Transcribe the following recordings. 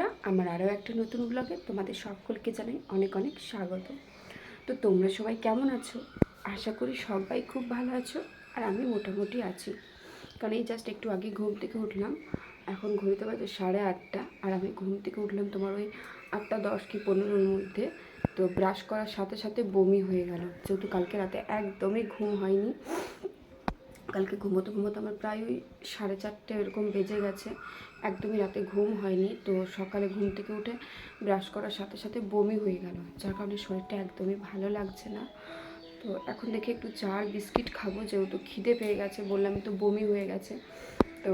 বন্ধুরা, আমার আরও একটা নতুন ব্লগে তোমাদের সকলকে জানাই অনেক অনেক স্বাগত। তো তোমরা সবাই কেমন আছো? আশা করি সবাই খুব ভালো আছো, আর আমি মোটামুটি আছি। কারণ এই জাস্ট একটু আগে ঘুম থেকে উঠলাম, এখন ঘুমিতে বাজে সাড়ে আটটা, আর আমি ঘুম থেকে উঠলাম তোমার ওই আটটা দশ কি পনেরোর মধ্যে। তো ব্রাশ করার সাথে সাথে বমি হয়ে গেল, যেহেতু কালকে রাতে একদমই ঘুম হয়নি। কালকে ঘুমোতে ঘুমোতে আমার প্রায় ওই সাড়ে চারটে এরকম বেজে গেছে। একদমই রাতে ঘুম হয়নি, তো সকালে ঘুম থেকে উঠে ব্রাশ করার সাথে সাথে বমি হয়ে গেল, যার কারণে শরীরটা একদমই ভালো লাগছে না। তো এখন দেখে একটু চা আর বিস্কিট খাব, যেহেতু খিদে পেয়ে গেছে, বললাম তো বমি হয়ে গেছে। তো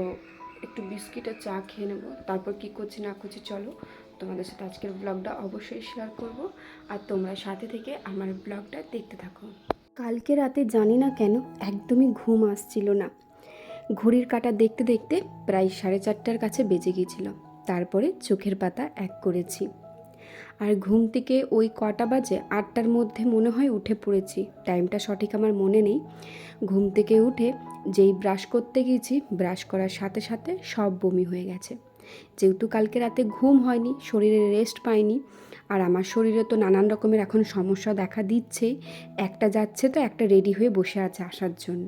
একটু বিস্কিট আর চা খেয়ে নেব, তারপর কি করছি না করছি চলো তোমাদের সাথে আজকের ব্লগটা অবশ্যই শেয়ার করব। আর তোমরা সাথে থেকে আমার ব্লগটা দেখতে থাকো। কালকে রাতে জানি না কেন একদমই ঘুম আসছিল না। ঘড়ির কাঁটা দেখতে দেখতে প্রায় সাড়ে চারটার কাছে বেজে গিয়েছিল। তারপরে চোখের পাতা এক করেছি। আর ঘুম থেকে ওই কটা বাজে আটটার মধ্যে মনে হয় উঠে পড়েছি। টাইমটা সঠিক আমার মনে নেই। ঘুম থেকে উঠে যেই ব্রাশ করতে গেছি ব্রাশ করার সাথে সাথে সব বমি হয়ে গেছে। যেহেতু কালকে রাতে ঘুম হয়নি, শরীরে রেস্ট পাইনি আর আমার শরীরে তো নানান রকমের এখন সমস্যা দেখা দিচ্ছেই একটা যাচ্ছে তো একটা রেডি হয়ে বসে আছে আসার জন্য।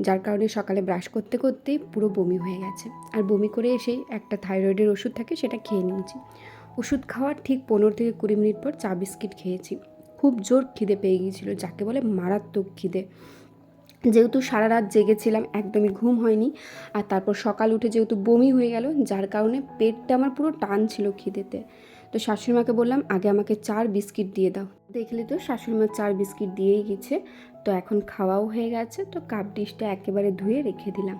যার কারণে সকালে ব্রাশ করতে করতেই পুরো বমি হয়ে গেছে। আর বমি করে এসেই একটা থাইরয়েডের ওষুধ থাকে সেটা খেয়ে নিয়েছি। ওষুধ খাওয়ার ঠিক পনেরো থেকে কুড়ি মিনিট পর চা বিস্কিট খেয়েছি। খুব জোর খিদে পেয়ে গিয়েছিল, যাকে বলে মারাত্মক খিদে। যেহেতু সারা রাত জেগেছিলাম, একদমই ঘুম হয়নি। আর তারপর সকাল উঠে যেহেতু বমি হয়ে গেল, যার কারণে পেটটা আমার পুরো টান ছিল খিদেতে। তো শাশুড়িমাকে বললাম, আগে আমাকে চার বিস্কিট দিয়ে দাও। দেখলে তো শাশুড়িমা চার বিস্কিট দিয়েই গেছে। তো এখন খাওয়াও হয়ে গেছে। তো কাপ ডিশটা একেবারে ধুয়ে রেখে দিলাম।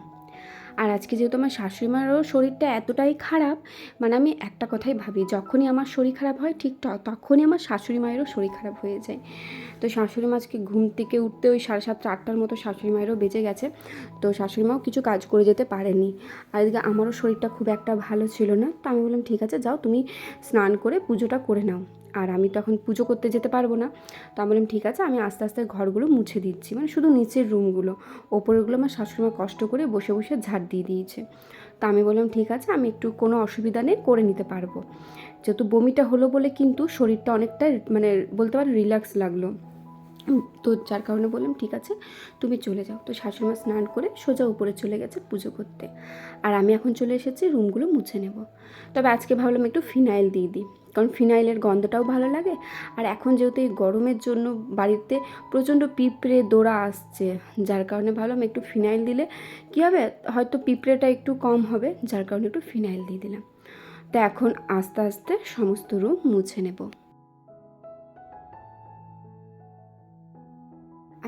আর আজকে যেহেতু আমার শাশুড়ি শাশুড়িমারও শরীরটা এতটাই খারাপ মানে আমি একটা কথাই ভাবি, যখনই আমার শরীর খারাপ হয় ঠিক তখনই আমার শাশুড়ি মায়েরও শরীর খারাপ হয়ে যায়। তো শাশুড়ি মা আজকে ঘুম থেকে উঠতে ওই সাড়ে সাতটা, আটটার মতো শাশুড়ি মায়েরও বেঁচে গেছে, তো শাশুড়ি মাও কিছু কাজ করে যেতে পারেনি। আর এদিকে আমারও শরীরটা খুব একটা ভালো ছিল না, তো আমি বললাম, ঠিক আছে, যাও তুমি স্নান করে পুজোটা করে নাও। আর আমি তো এখন পুজো করতে যেতে পারব না। তো আমি বললাম, ঠিক আছে, আমি আস্তে আস্তে ঘরগুলো মুছে দিচ্ছি। মানে শুধু নিচের রুমগুলো ওপরেরগুলো আমার শাশুড়িমা কষ্ট করে বসে বসে ঝাড় দিয়ে দিয়েছে। তা আমি বললাম, ঠিক আছে, আমি একটু কোনো অসুবিধা নেই, করে নিতে পারব। যেহেতু বমিটা হলো বলে কিন্তু শরীরটা অনেকটা মানে বলতে পারো রিল্যাক্স লাগল। তো যার কারণে বললাম, ঠিক আছে, তুমি চলে যাও। তো শাশুড়িমা স্নান করে সোজা উপরে চলে গেছে পুজো করতে। আর আমি এখন চলে এসেছি রুমগুলো মুছে নেব। তবে আজকে ভাবলাম একটু ফিনাইল দিয়ে দিই। কারণ ফিনাইলের গন্ধটাও ভালো লাগে। আর এখন যেহেতু এই গরমের জন্য বাড়িতে প্রচণ্ড পিঁপড়ে দোড়া আসছে, যার কারণে ভাবলাম একটু ফিনাইল দিলে কী হবে? হয়তো পিঁপড়েটা একটু কম হবে, যার কারণে একটু ফিনাইল দিয়ে দিলাম। তো এখন আস্তে আস্তে সমস্ত রুম মুছে নেব।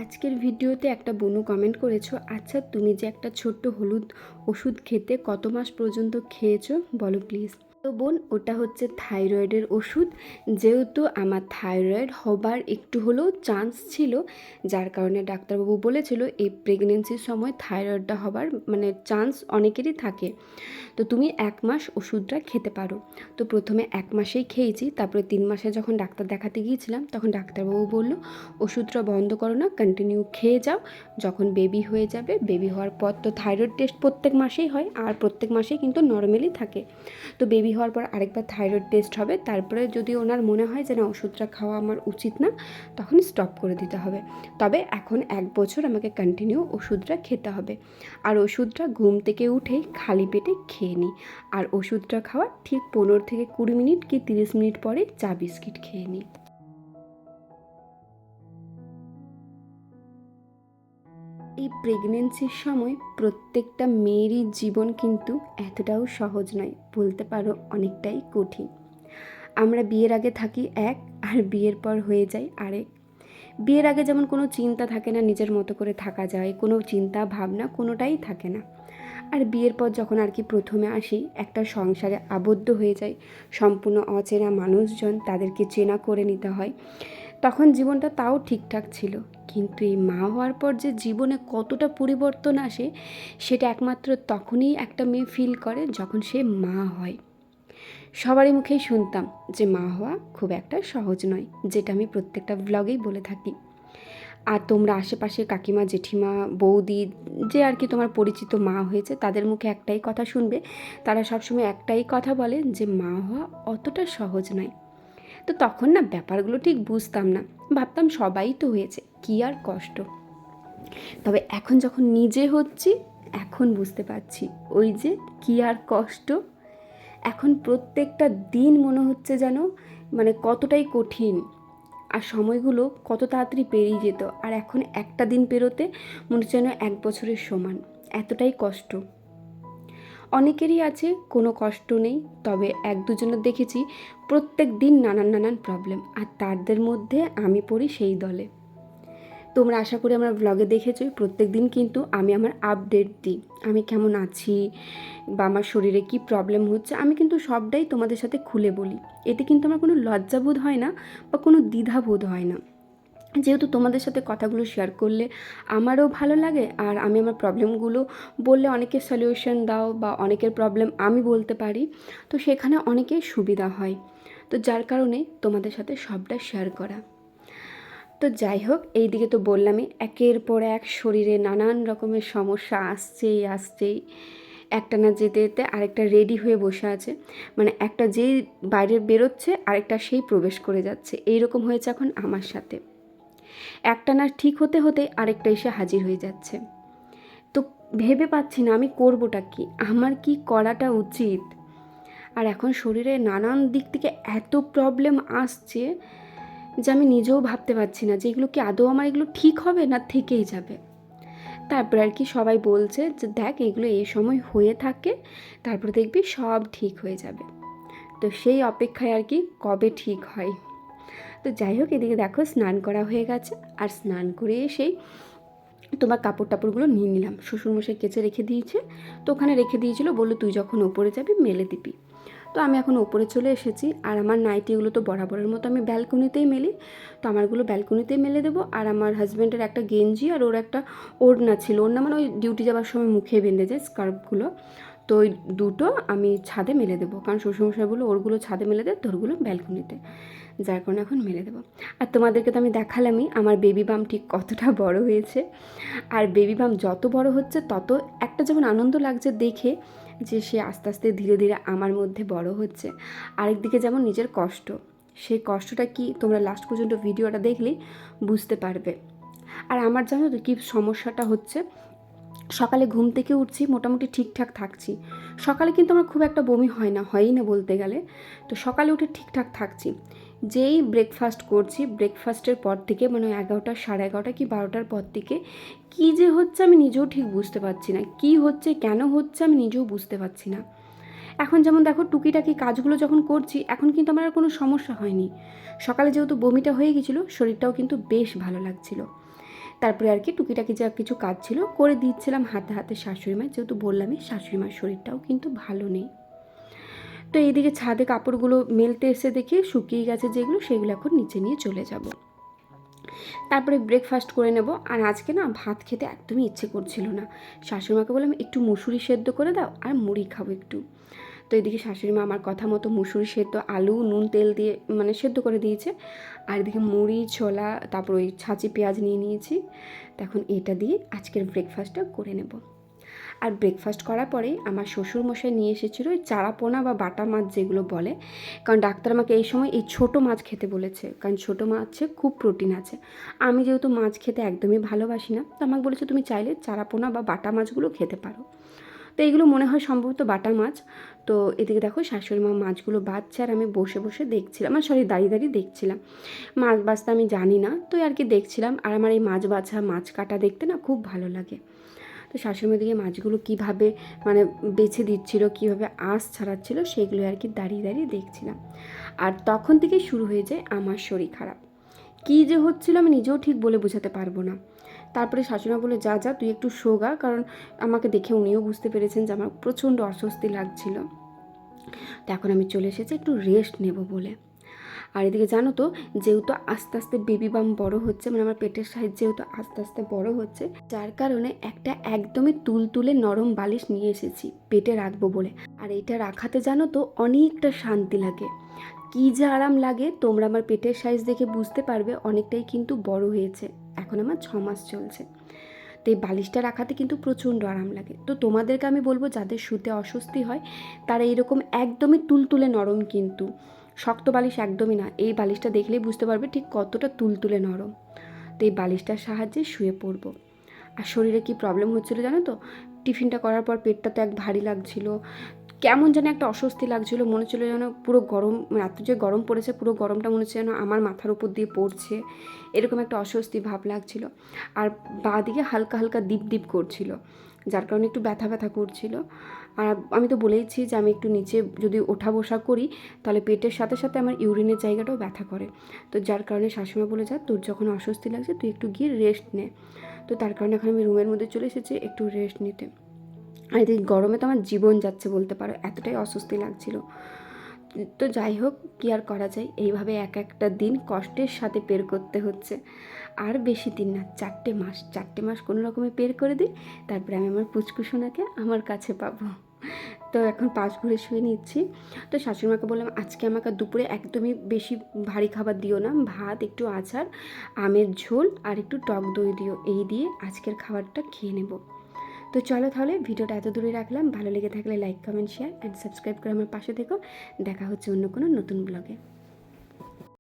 আজকের ভিডিওতে একটা বনু কমেন্ট করেছ আচ্ছা তুমি যে একটা ছোট্ট হলুদ ওষুধ খেতে কত মাস পর্যন্ত খেয়েছো? বলো প্লিজ তো বোন, ওটা হচ্ছে থাইরয়েডের ওষুধ। যেহেতু আমার থাইরয়েড হবার একটু হলেও চান্স ছিল, যার কারণে ডাক্তারবাবু বলেছিল এই প্রেগনেন্সির সময় থাইরয়েডটা হবার মানে চান্স অনেকেরই থাকে। তো তুমি এক মাস ওষুধটা খেতে পারো। তো প্রথমে এক মাসেই খেয়েছি, তারপরে তিন মাসে যখন ডাক্তার দেখাতে গিয়েছিলাম, তখন ডাক্তারবাবু বলল, ওষুধটা বন্ধ করো না কন্টিনিউ খেয়ে যাও। যখন বেবি হয়ে যাবে বেবি হওয়ার পর তো থাইরয়েড টেস্ট প্রত্যেক মাসেই হয়, আর প্রত্যেক মাসেই কিন্তু নর্মালি থাকে। তো বেবি হওয়ার পর আরেকবার থাইরয়েড টেস্ট হবে। তারপরে যদি ওনার মনে হয় যে না, ওষুধটা খাওয়া আমার উচিত না, তখন স্টপ করে দিতে হবে। তবে এখন এক বছর আমাকে কন্টিনিউ ওষুধটা খেতে হবে। আর ওষুধটা ঘুম থেকে উঠেই খালি পেটে খেয়ে নিই। আর ওষুধটা খাওয়ার ঠিক পনেরো থেকে কুড়ি মিনিট কি তিরিশ মিনিট পরে চা বিস্কিট খেয়ে নিই। এই প্রেগনেন্সির সময় প্রত্যেকটা মেয়েরই জীবন কিন্তু এতটাও সহজ নয়, বলতে পারো অনেকটাই কঠিন। আমরা বিয়ের আগে থাকি এক, আর বিয়ের পর হয়ে যায় আরেক। বিয়ের আগে যেমন কোনো চিন্তা থাকে না, নিজের মতো করে থাকা যায়, কোনো চিন্তা, ভাবনা কোনোটাই থাকে না। আর বিয়ের পর যখন আর কি প্রথমে আসি, একটা সংসারে আবদ্ধ হয়ে যায় সম্পূর্ণ অচেনা মানুষজন তাদেরকে চেনা করে নিতে হয়। তখন জীবনটা তাও ঠিকঠাক ছিল। কিন্তু এই মা হওয়ার পর যে জীবনে কতটা পরিবর্তন আসে, সেটা একমাত্র তখনই একটা মেয়ে ফিল করে যখন সে মা হয়। সবারই মুখেই শুনতাম যে মা হওয়া খুব একটা সহজ নয়, যেটা আমি প্রত্যেকটা ব্লগেই বলে থাকি। আর তোমরা আশেপাশে কাকিমা, জেঠিমা, বৌদি, যে আর কি তোমার পরিচিত মা হয়েছে, তাদের মুখে একটাই কথা শুনবে। তারা সবসময় একটাই কথা বলে যে মা হওয়া অতটা সহজ নয়। তো তখন না ব্যাপারগুলো ঠিক বুঝতাম না। ভাবতাম সবাই তো হয়েছে, কী আর কষ্ট। তবে এখন যখন নিজে হচ্ছি, এখন বুঝতে পারছি ওই যে কী আর কষ্ট। এখন প্রত্যেকটা দিন মনে হচ্ছে যেন মানে কতটাই কঠিন। আর সময়গুলো কত তাড়াতাড়ি পেরিয়ে যেত। আর এখন একটা দিন পেরোতে মনে হচ্ছে যেন এক বছরের সমান। এতটাই কষ্ট। অনেকেরই আছে, কোনো কষ্ট নেই, তবে এক দুজনের দেখেছি প্রত্যেক দিন নানান নানান প্রবলেম আর তাদের মধ্যে আমি পড়ি সেই দলে। তোমরা আশা করি আমার ব্লগে দেখেছোই প্রত্যেক দিন কিন্তু আমি আমার আপডেট দিই। আমি কেমন আছি বা আমার শরীরে কি প্রবলেম হচ্ছে, আমি কিন্তু সবটাই তোমাদের সাথে খুলে বলি। এতে কিন্তু আমার কোনো লজ্জাবোধ হয় না বা কোনো দ্বিধাবোধ হয় না। যেহেতু তোমাদের সাথে কথাগুলো শেয়ার করলে আমারও ভালো লাগে, আর আমি আমার প্রবলেমগুলো বললে অনেকের সলিউশন দাও বা অনেকের প্রবলেম আমি বলতে পারি, তো সেখানে অনেকের সুবিধা হয়। তো যার কারণে তোমাদের সাথে সবটা শেয়ার করা। তো যাই হোক এই দিকে তো বললামই, একের পর এক শরীরে নানান রকমের সমস্যা আসছেই আসছেই। একটা না যেতে যেতে আরেকটা রেডি হয়ে বসে আছে মানে একটা যেই বাইরে বেরোচ্ছে, আরেকটা সেই প্রবেশ করে যাচ্ছে। এই রকম হয়েছে এখন আমার সাথে। একটা না ঠিক হতে হতে আরেকটা এসে হাজির হয়ে যাচ্ছে। তো ভেবে পাচ্ছি না আমি করবোটা কি? আমার কি করাটা উচিত? আর এখন শরীরে নানান দিক থেকে এত প্রবলেম আসছে যে আমি নিজেও ভাবতে পারছি না যে এগুলো কি আদৌ আমার এগুলো ঠিক হবে না থেকেই যাবে। তারপর আর কি সবাই বলছে যে দেখ এগুলো এই সময় হয়ে থাকে, তারপর দেখবি সব ঠিক হয়ে যাবে। তো সেই অপেক্ষায় আর কি কবে ঠিক হয়? তো যাই হোক, এদিকে দেখো স্নান করা হয়ে গেছে। আর স্নান করে এসেই তোমার কাপড় টাপড়গুলো নিয়ে নিলাম। শ্বশুরমশাই কেচে রেখে দিয়েছে। তো ওখানে রেখে দিয়েছিল, বলল, তুই যখন ওপরে যাবি, মেলে দিবি। তো আমি এখন ওপরে চলে এসেছি। আর আমার নাইটিগুলো তো বরাবরের মতো আমি ব্যালকনিতেই মেলি। তো আমারগুলো ব্যালকনিতেই মেলে দেবো। আর আমার হাজব্যান্ডের একটা গেঞ্জি আর ওর একটা ওড়না ছিল। ওড়না মানে ওই ডিউটি যাওয়ার সময় মুখে বেঁধে যায় স্কার্ফগুলো তো ওই দুটো আমি ছাদে মেলে দেবো। কারণ শ্বশুরমশাই বলল, ওরগুলো ছাদে মেলে দেয় তোরগুলো ব্যালকনিতে। যার কারণে এখন মেলে দেবো। আর তোমাদেরকে তো আমি দেখালামই, আমার বেবি বাম ঠিক কতটা বড় হয়েছে। আর বেবি বাম যত বড় হচ্ছে, তত একটা যেমন আনন্দ লাগছে দেখে যে সে আস্তে আস্তে ধীরে ধীরে আমার মধ্যে বড় হচ্ছে। আরেকদিকে যেমন নিজের কষ্ট, সেই কষ্টটা কি তোমরা লাস্ট পর্যন্ত ভিডিওটা দেখলেই বুঝতে পারবে। আর আমার জানো তো কী সমস্যাটা হচ্ছে? সকালে ঘুম থেকে উঠছি, মোটামুটি ঠিকঠাক থাকছি। সকালে কিন্তু আমার খুব একটা বমি হয় না, হয়ই না বলতে গেলে। তো সকালে উঠে ঠিকঠাক থাকছি। যেই ব্রেকফাস্ট করছি ব্রেকফাস্টের পর থেকে মানে এগারোটা, সাড়ে এগারোটা কি বারোটার পর থেকে কী যে হচ্ছে আমি নিজেও ঠিক বুঝতে পারছি না। কি হচ্ছে, কেন হচ্ছে আমি নিজেও বুঝতে পারছি না। এখন যেমন দেখো টুকিটাকি কাজগুলো যখন করছি, এখন কিন্তু আমার আর কোনো সমস্যা হয়নি। সকালে যেহেতু বমিটা হয়ে গেছিল, শরীরটাও কিন্তু বেশ ভালো লাগছিল। তারপরে আর কি টুকিটাকি যা কিছু কাজ ছিল, করে দিচ্ছিলাম হাতে হাতে শাশুড়ি মায়ের। যেহেতু বললামই শাশুড়ি মার শরীরটাও কিন্তু ভালো নেই। তো এইদিকে ছাদে কাপড়গুলো মেলতে এসে দেখি শুকিয়ে গেছে যেগুলো, সেগুলো এখন নিচে নিয়ে চলে যাব। তারপরে ব্রেকফাস্ট করে নেব। আর আজকে না ভাত খেতে একদমই ইচ্ছে করছিল না। শাশুড়িমাকে বললাম, একটু মুসুরি সেদ্ধ করে দাও আর মুড়ি খাব একটু। তো এদিকে শাশুড়ি মা আমার কথা মতো মুসুরি সেদ্ধ, আলু, নুন, তেল দিয়ে মানে সেদ্ধ করে দিয়েছে। আর এদিকে মুড়ি, ছোলা, তারপর ওই ছাঁচি পেঁয়াজ নিয়ে নিয়েছি। তখন এটা দিয়ে আজকের ব্রেকফাস্টটা করে নেব। আর ব্রেকফাস্ট করার পরে আমার শ্বশুর মশাই নিয়ে এসেছিল ওই চারাপোনা বা বাটা মাছ যেগুলো বলে। কারণ ডাক্তার আমাকে এই সময় এই ছোটো মাছ খেতে বলেছে, কারণ ছোটো মাছে খুব প্রোটিন আছে। আমি যেহেতু মাছ খেতে একদমই ভালোবাসি না, তো আমাকে বলেছে তুমি চাইলে চারাপোনা বা বাটা মাছগুলো খেতে পারো। তো এইগুলো মনে হয় সম্ভবত বাটা মাছ। তো এদিকে দেখো শাশুড়ি মা মাছগুলো বাচ্চা আর আমি বসে বসে দেখছিলাম আর সরি দাঁড়িয়ে দাঁড়িয়ে দেখছিলাম। মাছ বাছতে আমি জানি না, তো আর কি দেখছিলাম। আর আমার এই মাছ বাছা, মাছ কাটা দেখতে না খুব ভালো লাগে। তো শাশুড়ি দিকে মাছগুলো কীভাবে মানে বেছে দিচ্ছিল, কীভাবে আঁশ ছাড়াচ্ছিল, সেগুলো আর কি দাঁড়িয়ে দাঁড়িয়ে দেখছিলাম। আর তখন থেকেই শুরু হয়ে যায় আমার শরীর খারাপ। কী যে হচ্ছিল আমি নিজেও ঠিক বলে বোঝাতে পারব না। তারপরে শাশুড়া বলে যা যা, তুই একটু শোগা কারণ আমাকে দেখে উনিও বুঝতে পেরেছেন যে আমার প্রচণ্ড অস্বস্তি লাগছিল। তো এখন আমি চলে এসেছি, একটু রেস্ট নেব বলে। আর এদিকে জানো তো, যেহেতু আস্তে আস্তে বেবি বাম বড় হচ্ছে মানে আমার পেটের সাইজ যেহেতু আস্তে আস্তে বড় হচ্ছে, যার কারণে একটা একদমই তুলতুলে নরম বালিশ নিয়ে এসেছি, পেটে রাখব বলে। আর এটা রাখাতে জানো তো অনেকটা শান্তি লাগে। কী যে আরাম লাগে, তোমরা আমার পেটের সাইজ দেখে বুঝতে পারবে, অনেকটাই কিন্তু বড় হয়েছে। এখন আমার ছ মাস চলছে। তো এই বালিশটা রাখাতে কিন্তু প্রচণ্ড আরাম লাগে। তো তোমাদেরকে আমি বলব, যাদের শুতে অস্বস্তি হয়, তারা এইরকম একদমই তুলতুলে নরম কিন্তু। শক্ত বালিশ একদমই না। এই বালিশটা দেখলেই বুঝতে পারবে ঠিক কতটা তুলতুলে নরম। তো এই বালিশটার সাহায্যে শুয়ে পড়ব। আর শরীরে কি প্রবলেম হচ্ছিল জানো তো? টিফিনটা করার পর পেটটা তো এক ভারী লাগছিল। কেমন যেন একটা অস্বস্তি লাগছিল। মনে হচ্ছিল যেন পুরো গরম, রাত্রে যে গরম পড়েছে, পুরো গরমটা মনে হচ্ছে যেন আমার মাথার উপর দিয়ে পড়ছে। এরকম একটা অস্বস্তি ভাব লাগছিল। আর বাঁ দিকে হালকা হালকা দীপ দীপ করছিল। যার কারণে একটু ব্যথা ব্যথা করছিল। আর আমি তো বলেইছি যে আমি একটু নিচে যদি ওঠা বসা করি, তাহলে পেটের সাথে সাথে আমার ইউরিনের জায়গাটাও ব্যথা করে। তো যার কারণে শাশুমা বলে, যা, তোর যখন অস্বস্তি লাগছে, তুই একটু গিয়ে রেস্ট নে। তো তার কারণে এখন আমি রুমের মধ্যে চলে এসেছি একটু রেস্ট নিতে। আর এদিকে গরমে তো আমার জীবন যাচ্ছে বলতে পারো, এতটাই অস্বস্তি লাগছিল। তো যাই হোক, কী আর করা যায়? এইভাবে এক একটা দিন কষ্টের সাথে পের করতে হচ্ছে। আর বেশি দিন না, চারটে মাস চারটে মাস কোনো রকমে পের করে দিই, তারপরে আমি আমার পুচকুসোনাকে আমার কাছে পাবো। তো এখন পাশ ঘুরে শুয়ে নিচ্ছি। তো শাশুড়িমাকে বললাম, আজকে আমাকে দুপুরে একদমই বেশি ভারী খাবার দিও না, ভাত, একটু আচার, আমের ঝোল আর একটু টক দই দিও। এই দিয়ে আজকের খাবারটা খেয়ে নেব। তো চলো তাহলে ভিডিওটা এত দূরে রাখলাম। ভালো লেগে থাকলে like comment share and subscribe করে আমার পাশে থেকো। দেখা হচ্ছে অন্য কোনো নতুন ব্লগে